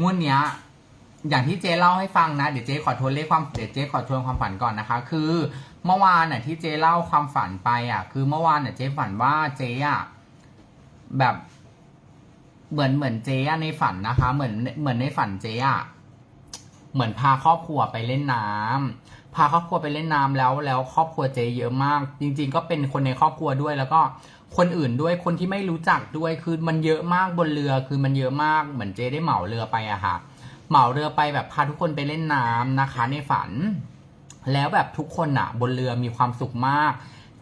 งวดเนี้ยอย่างที่เจ๊เล่าให้ฟังนะ เดี๋ยวเจ๊ขอทวนเลขความเดี๋ยวเจ๊ขอทวนความฝันก่อนนะคะ คือ เมื่อวานน่ะที่เจ๊เล่าความฝันไปอะ คือเมื่อวานน่ะเจ๊ฝันว่าเจ๊อะแบบเหมือนเหมือนเจ๊อะในฝันนะคะ เหมือนเหมือนในฝันเจ๊อะเหมือนพาครอบครัวไปเล่นน้ำ พาครอบครัวไปเล่นน้ำแล้ว แล้วครอบครัวเจเยอะมาก จริง ๆ ก็เป็นคนในครอบครัวด้วย แล้วก็คนอื่นด้วยคนที่ไม่รู้จักด้วยคือมันเยอะมากบนเรือคือมันเยอะมากเหมือนเจได้เหมาเรือไปอะค่ะเหมาเรือไปแบบพาทุกคนไปเล่นน้ำนะคะ ในฝัน แล้วแบบทุกคนอะบนเรือมีความสุขมาก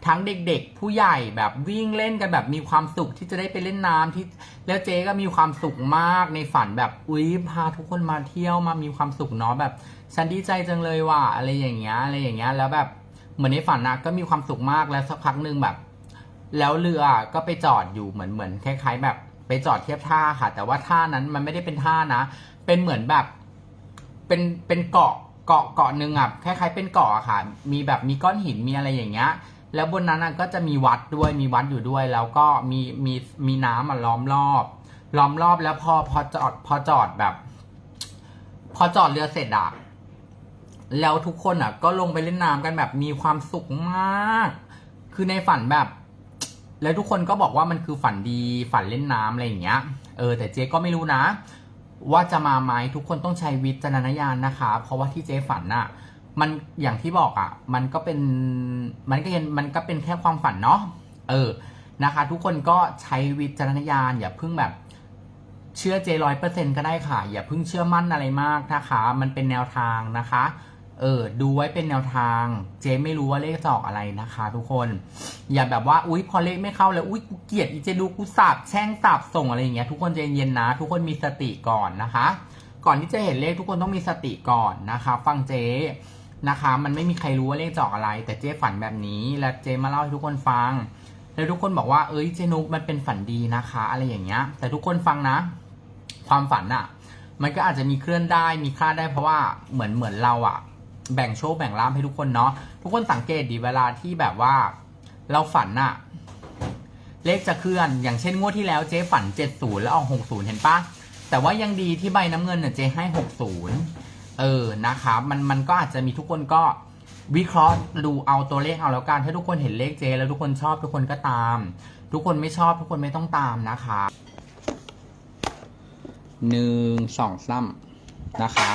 ทั้งเด็กๆ ผู้ใหญ่แบบวิ่งเล่นกันแบบมีความสุขที่จะได้ไปเล่นน้ำที่แล้วเจ๊ก็มีความสุขมากในฝันแบบอุ๊ยพาทุกคนมาเที่ยวมามีความสุขเนาะแบบฉันดีใจจังเลยว่ะอะไรอย่างเงี้ยอะไรอย่างเงี้ยแล้วแบบเหมือนในฝันนะก็มีความสุขมากแล้วสักพักหนึ่งแบบ แล้วเรือก็ไปจอดอยู่เหมือนเหมือนคล้าย ๆ แบบไปจอดเทียบท่าค่ะ แต่ว่าท่านั้นมันไม่ได้เป็นท่านะ เป็นเหมือนแบบเป็นเป็นเกาะเกาะเกาะหนึ่งอะคล้ายๆเป็นเกาะอะค่ะ มีแบบมีก้อนหินมีอะไรอย่างเงี้ย แล้วบนนั้นก็จะมีวัดด้วยมีวัดอยู่ด้วย แล้วก็มีมีมีน้ำอะล้อมรอบ ล้อมรอบแล้วพอพอจอดพอจอดแบบ พอจอดเรือเสร็จอะแล้วทุกคนอะ ก็ลงไปเล่นน้ำกันแบบมีความสุขมาก คือในฝันแบบ แล้วทุกคนก็บอกว่ามันคือฝันดีฝันเล่นน้ำอะไรอย่างเงี้ย เออ แต่เจ๊ก็ไม่รู้นะ ว่าจะมาไหมทุกคนต้องใช้วิจารณญาณนะคะ เพราะว่าที่เจ๊ฝันน่ะ มันอย่างที่บอกอะ่ะ มันก็เป็นมันก็เป็นมันก็เป็นแค่ความฝันเนาะเออนะคะ ทุกคนก็ใช้วิจารณญาณอย่าเพิ่งแบบเชื่อเจร้อยเปอร์เซ็นก็ได้ค่ะ อย่าเพิ่งเชื่อมั่นอะไรมากนะคะ มันเป็นแนวทางนะคะ เออ ดูไว้เป็นแนวทาง เจ๊ไม่รู้ว่าเลขจะออกอะไรนะคะ ทุกคน อย่าแบบว่า อุ๊ย พอเลขไม่เข้าแล้ว อุ๊ย กูเกลียดอีเจดูกูสาบแช่งสาบส่งอะไรอย่างเงี้ย ทุกคนใจเย็นนะ ทุกคนมีสติก่อนนะคะ ก่อนที่จะเห็นเลขทุกคนต้องมีสติก่อนนะคะ ฟังเจ๊ นะคะ มันไม่มีใครรู้ว่าเลขจะออกอะไร แต่เจ๊ฝันแบบนี้และเจ๊มาเล่าให้ทุกคนฟัง แล้วทุกคนบอกว่าเอ้ยเจนุกมันเป็นฝันดีนะคะ อะไรอย่างเงี้ย แต่ทุกคนฟังนะ ความฝันอะมันก็อาจจะมีเคลื่อนได้มีคลาดได้เพราะว่าเหมือนเหมือนเราอะแบ่งโชคแบ่งลาภให้ทุกคนเนาะทุกคนสังเกตดีเวลาที่แบบว่า เราฝันอะเลขจะเคลื่อน อย่างเช่นงวดที่แล้วเจ๊ฝัน 70 แล้วออก 60 เห็นปะแต่ว่ายังดีที่ใบน้ำเงินเนี่ยเจ๊ให้ 60 เออนะคะมันมันก็อาจจะมีทุกคนก็วิเคราะห์ดูเอาตัวเลขเอาแล้วกันถ้าทุกคนเห็นเลขเจ แล้วทุกคนชอบทุกคนก็ตาม ทุกคนไม่ชอบทุกคนไม่ต้องตามนะคะหนึ่งสองสามนะคะ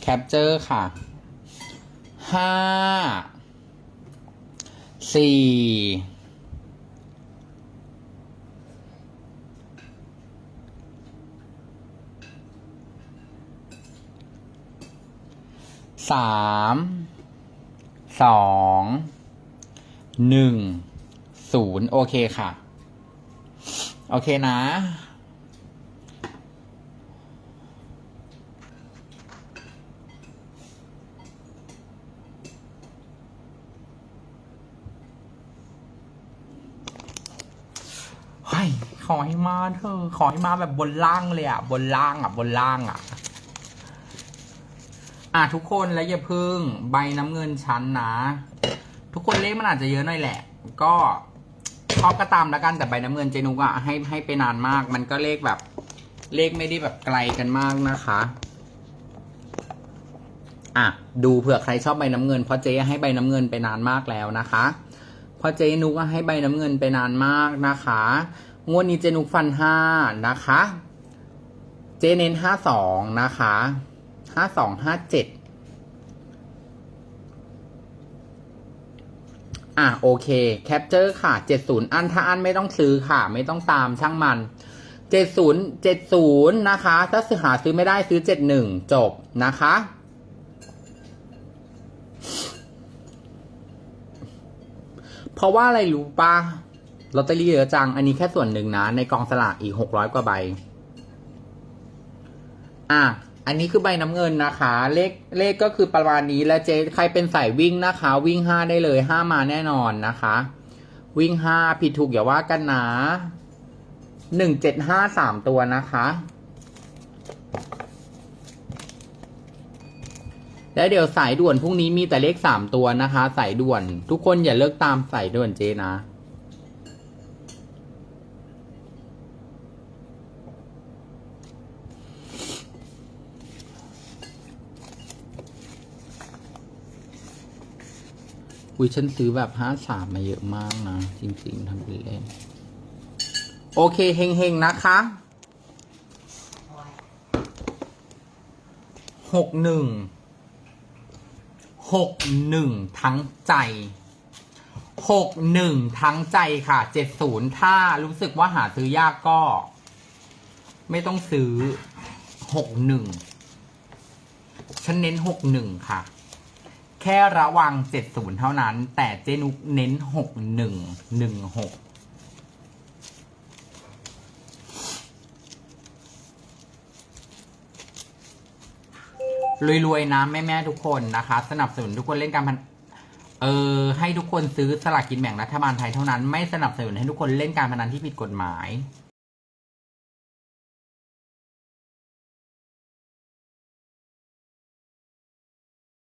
แคปเจอร์ค่ะห้าสี่ สามสองหนึ่งศูนย์โอเคค่ะ โอเคนะเฮ้ยขอให้มาเธอะขอให้มาแบบบนล่างเลยอะบนล่างอะบนล่างอะ อะทุกคนแล้วอย่าพึ่งใบน้ำเงินชั้นนะ ทุกคนเลขมันอาจจะเยอะหน่อยแหละ ก็ชอบก็ตามแล้วกันแต่ใบน้ำเงินเจนุกอะให้ให้ไปนานมาก มันก็เลขแบบเลขไม่ได้แบบไกลกันมากนะคะอะดูเผื่อใครชอบใบน้ำเงินเพราะเจ๊ให้ใบน้ำเงินไปนานมากแล้วนะคะเพราะเจนุกให้ใบน้ำเงินไปนานมากนะคะงวดนี้เจนุกฟันห้านะคะ เจเน้นห้าสองนะคะ ห้าสองห้าเจ็ดอะโอเคแคปเจอร์ค่ะเจ็ดศูนย์อันถ้าอันไม่ต้องซื้อค่ะ ไม่ต้องตามช่างมันเจ็ดศูนย์เจ็ดศูนย์นะคะ ถ้าซื้อหาซื้อไม่ได้ซื้อเจ็ดหนึ่งจบนะคะเพราะว่าอะไรรู้ปะลอตเตอรี่เยอะจัง อันนี้แค่ส่วนหนึ่งนะ ในกองสลากอีกหกร้อยกว่าใบ อะ อันนี้คือใบน้ำเงินนะคะ เลขเลขก็คือประมาณนี้และเจ๊ใครเป็นสายวิ่งนะคะ วิ่งห้าได้เลยห้ามาแน่นอนนะคะ วิ่งห้าผิดถูกอย่าว่ากันนะหนึ่งเจ็ดห้าสามตัวนะคะแล้วเดี๋ยวสายด่วนพรุ่งนี้มีแต่เลขสามตัวนะคะ สายด่วนทุกคนอย่าเลิกตามสายด่วนเจนะ อ อุ้ยฉันซื้อแบบห้าสามมาเยอะมากนะ จริงๆทำเป็นเล่น โอเคเฮงๆ นะคะหกหนึ่งหกหนึ่งทั้งใจหกหนึ่งทั้งใจค่ะเจ็ดศูนย์ถ้ารู้สึกว่าหาซื้อยากก็ ไม่ต้องซื้อหกหนึ่งฉันเน้นหกหนึ่งค่ะ แค่ระวังเจ็ดศูนย์เท่านั้น แต่เจนุกเน้นหกหนึ่งหนึ่งหกรวยๆนะแม่ๆทุกคนนะคะ สนับสนุนทุกคนเล่นการพนเออให้ทุกคนซื้อสลากกินแบ่งรัฐบาลไทยเท่านั้น ไม่สนับสนุนให้ทุกคนเล่นการพนันที่ผิดกฎหมาย